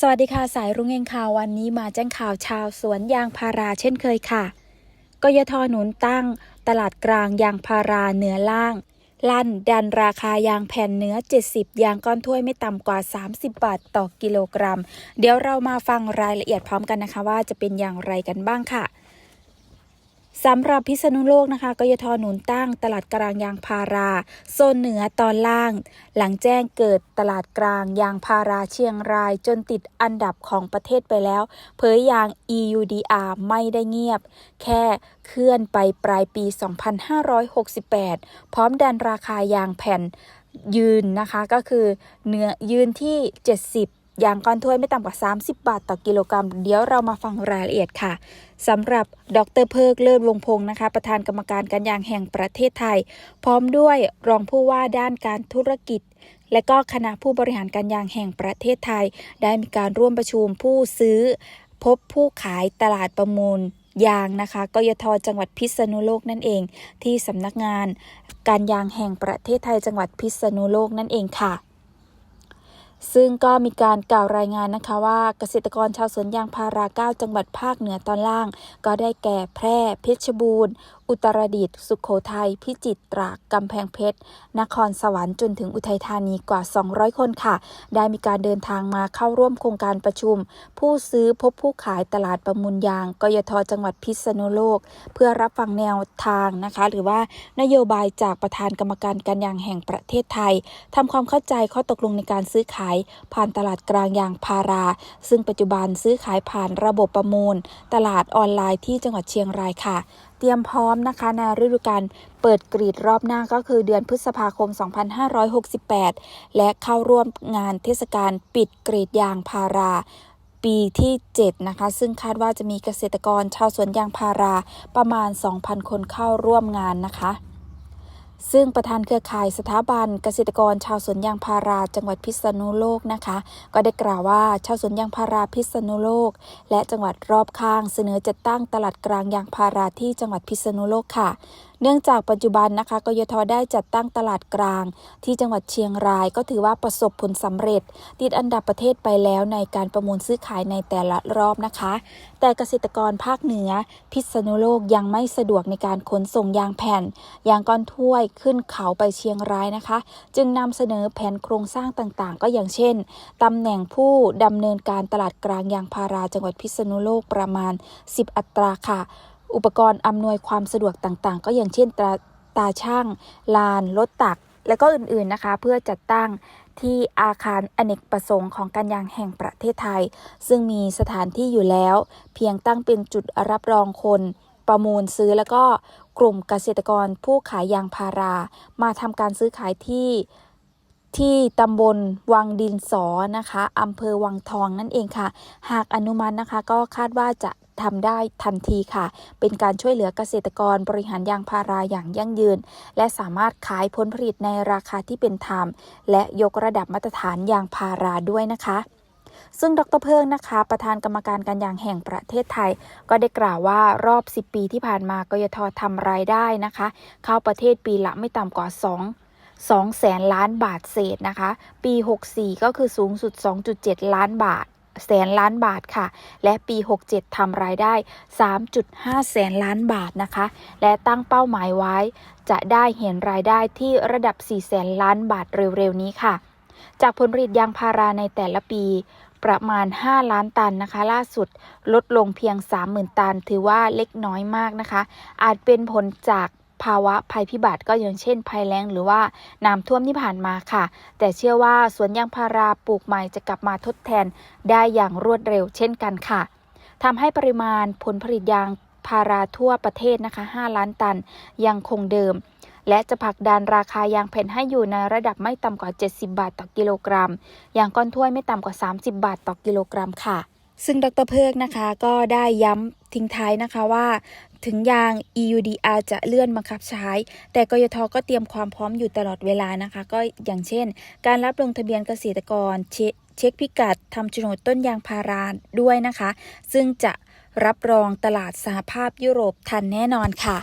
สวัสดีค่ะสายรุ่งเองข่าววันนี้มาแจ้งข่าวชาวสวนยางพาราเช่นเคยค่ะ กยทหนุนตั้ง ตลาดกลางยางพาราเหนือล่าง ลั่นดันราคายางแผ่นเนื้อ 70 ยางก้อนถ้วยไม่ต่ำกว่า 30 บาทต่อกิโลกรัม เดี๋ยวเรามาฟังรายละเอียดพร้อมกันนะคะว่าจะเป็นอย่างไรกันบ้างค่ะ สำหรับพิษณุโลกนะคะกยทหนุนตั้งตลาดกลางยางพารา โซนเหนือตอนล่าง หลังแจ้งเกิดตลาดกลางยางพาราเชียงรายจนติดอันดับของประเทศไปแล้ว เผยยาง EUDR ไม่ได้เงียบ แค่เคลื่อนไปปลายปี 2568 พร้อมดันราคายางแผ่นยืนนะคะก็คือเนื้อยืนที่ 70 ยางก้อนถ้วยไม่ต่ำกว่า 30 บาทต่อกิโลกรัม เดี๋ยวเรามาฟังรายละเอียดค่ะสำหรับดรเพิกเลิศวงพงศ์นะคะ ประธานกรรมการการยางแห่งประเทศไทย พร้อมด้วยรองผู้ว่าด้านการธุรกิจ และก็คณะผู้บริหารการยางแห่งประเทศไทย ได้มีการร่วมประชุมผู้ซื้อ พบผู้ขายตลาดประมูลยางนะคะกยทจังหวัดพิษณุโลกนั่นเอง ที่สำนักงาน การยางแห่งประเทศไทยจังหวัดพิษณุโลกนั่นเองค่ะ ซึ่งก็มีการกล่าวรายงานนะคะว่าเกษตรกรชาวสวนยางพาราเก้าจังหวัดภาคเหนือตอนล่าง ก็ได้แก่แพร่ เพชรบูรณ์ อุตรดิตถ์สุขโขทัย พิจิตรตรากกำแพงเพชร นครสวรรค์จนถึงอุทัยธานีกว่า 200 คนค่ะ ได้มีการเดินทางมาเข้าร่วมโครงการประชุม ผู้ซื้อพบผู้ขายตลาดประมูลยาง กยทจังหวัดพิษณุโลก เพื่อรับฟังแนวทางนะคะ หรือว่านโยบายจากประธานกรรมการการยางแห่งประเทศไทยทำความเข้าใจข้อตกลงในการซื้อขาย ผ่านตลาดกลางยางพารา ซึ่งปัจจุบันซื้อขายผ่านระบบประมูล ตลาดออนไลน์ที่จังหวัดเชียงรายค่ะ เตรียมพร้อมนะคะในฤดูกาลเปิดกรีดรอบหน้าก็คือเดือนพฤษภาคม 2568 และเข้าร่วมงานเทศกาลปิดกรีดยางพาราปีที่ 7 นะคะ ซึ่งคาดว่าจะมีเกษตรกรชาวสวนยางพาราประมาณ 2,000 คนเข้าร่วมงานนะคะ ซึ่งประธานเครือข่ายสถาบันเกษตรกรชาวสวนยางพาราจังหวัดพิษณุโลกนะคะ ก็ได้กล่าวว่าชาวสวนยางพาราพิษณุโลก และจังหวัดรอบข้างเสนอจัดตั้งตลาดกลางยางพาราที่จังหวัดพิษณุโลกค่ะ เนื่องจากปัจจุบันนะคะกยทได้จัดตั้งตลาดกลาง ที่จังหวัดเชียงรายก็ถือว่าประสบผลสำเร็จ ติดอันดับประเทศไปแล้วในการประมูลซื้อขายในแต่ละรอบนะคะ แต่เกษตรกรภาคเหนือ พิษณุโลกยังไม่สะดวกในการขนส่งยางแผ่นยางก้อนถ้วยขึ้นเขาไปเชียงรายนะคะ จึงนำเสนอแผนโครงสร้างต่างๆ ก็อย่างเช่นตำแหน่งผู้ดำเนินการตลาดกลางยางพาราจังหวัดพิษณุโลกประมาณ 10 อัตราค่ะ อุปกรณ์อำนวยความสะดวกต่างๆ ก็อย่างเช่นตาตาช่าง ลาน รถตัก และก็อื่นๆนะคะ เพื่อจัดตั้งที่อาคารอเนกประสงค์ของการยางแห่งประเทศไทย ซึ่งมีสถานที่อยู่แล้ว เพียงตั้งเป็นจุดรับรองคนประมูลซื้อแล้วก็กลุ่มเกษตรกรผู้ขายยางพารา มาทำการซื้อขายที่ ที่ตำบลวังดินสอนะคะอำเภอวังทองนั่นเองค่ะ หากอนุมัตินะคะ ก็คาดว่าจะทำได้ทันทีค่ะ เป็นการช่วยเหลือเกษตรกรบริหารยางพาราอย่างยั่งยืน และสามารถขายผลผลิตในราคาที่เป็นธรรม และยกระดับมาตรฐานยางพาราด้วยนะคะ ซึ่งดรเพิ่งนะคะ ประธานกรรมการการยางแห่งประเทศไทย ก็ได้กล่าวว่ารอบ 10 ปีที่ผ่านมากยททำรายได้นะคะ เข้าประเทศปีละไม่ต่ำกว่า 2 2แสนล้านบาทเศษนะคะ ปี 64 ก็คือสูงสุด 2.7 ล้านบาทแสนล้านบาทค่ะ และปี 67 ทำรายได้ 3.5 แสนล้านบาทนะคะ และตั้งเป้าหมายไว้ จะได้เห็นรายได้ที่ระดับ 4 แสนล้านบาทเร็วๆ นี้ค่ะ จากผลผลิตยางพาราในแต่ละปีประมาณ 5 ล้านตันนะคะ ล่าสุดลดลงเพียง 30,000 ตัน ถือว่าเล็กน้อยมากนะคะ อาจเป็นผลจาก ภาวะภัยพิบัติก็อย่างเช่น ภัยแล้งหรือว่าน้ำท่วมที่ผ่านมาค่ะ แต่เชื่อว่าสวนยางพาราปลูกใหม่จะกลับมาทดแทนได้อย่างรวดเร็วเช่นกันค่ะทำให้ปริมาณผลผลิตยางพาราทั่วประเทศนะคะ 5 ล้านตันยังคงเดิม และจะผลักดันราคายางแผ่นให้อยู่ในระดับไม่ต่ำกว่า 70 บาทต่อกิโลกรัม ยางก้อนถ้วยไม่ต่ำกว่า 30 บาทต่อกิโลกรัมค่ะ ซึ่งดรเพิกนะคะก็ได้ย้ำ ทิ้งท้ายนะคะว่า ถึงยาง EUDR จะเลื่อนบังคับใช้ แต่กยทก็เตรียมความพร้อมอยู่ตลอดเวลานะคะ ก็อย่างเช่น การรับลงทะเบียนเกษตรกรเช็คพิกัดทำโฉนดต้นยางพาราด้วยนะคะ ซึ่งจะรับรองตลาดสหภาพยุโรปทันแน่นอนค่ะ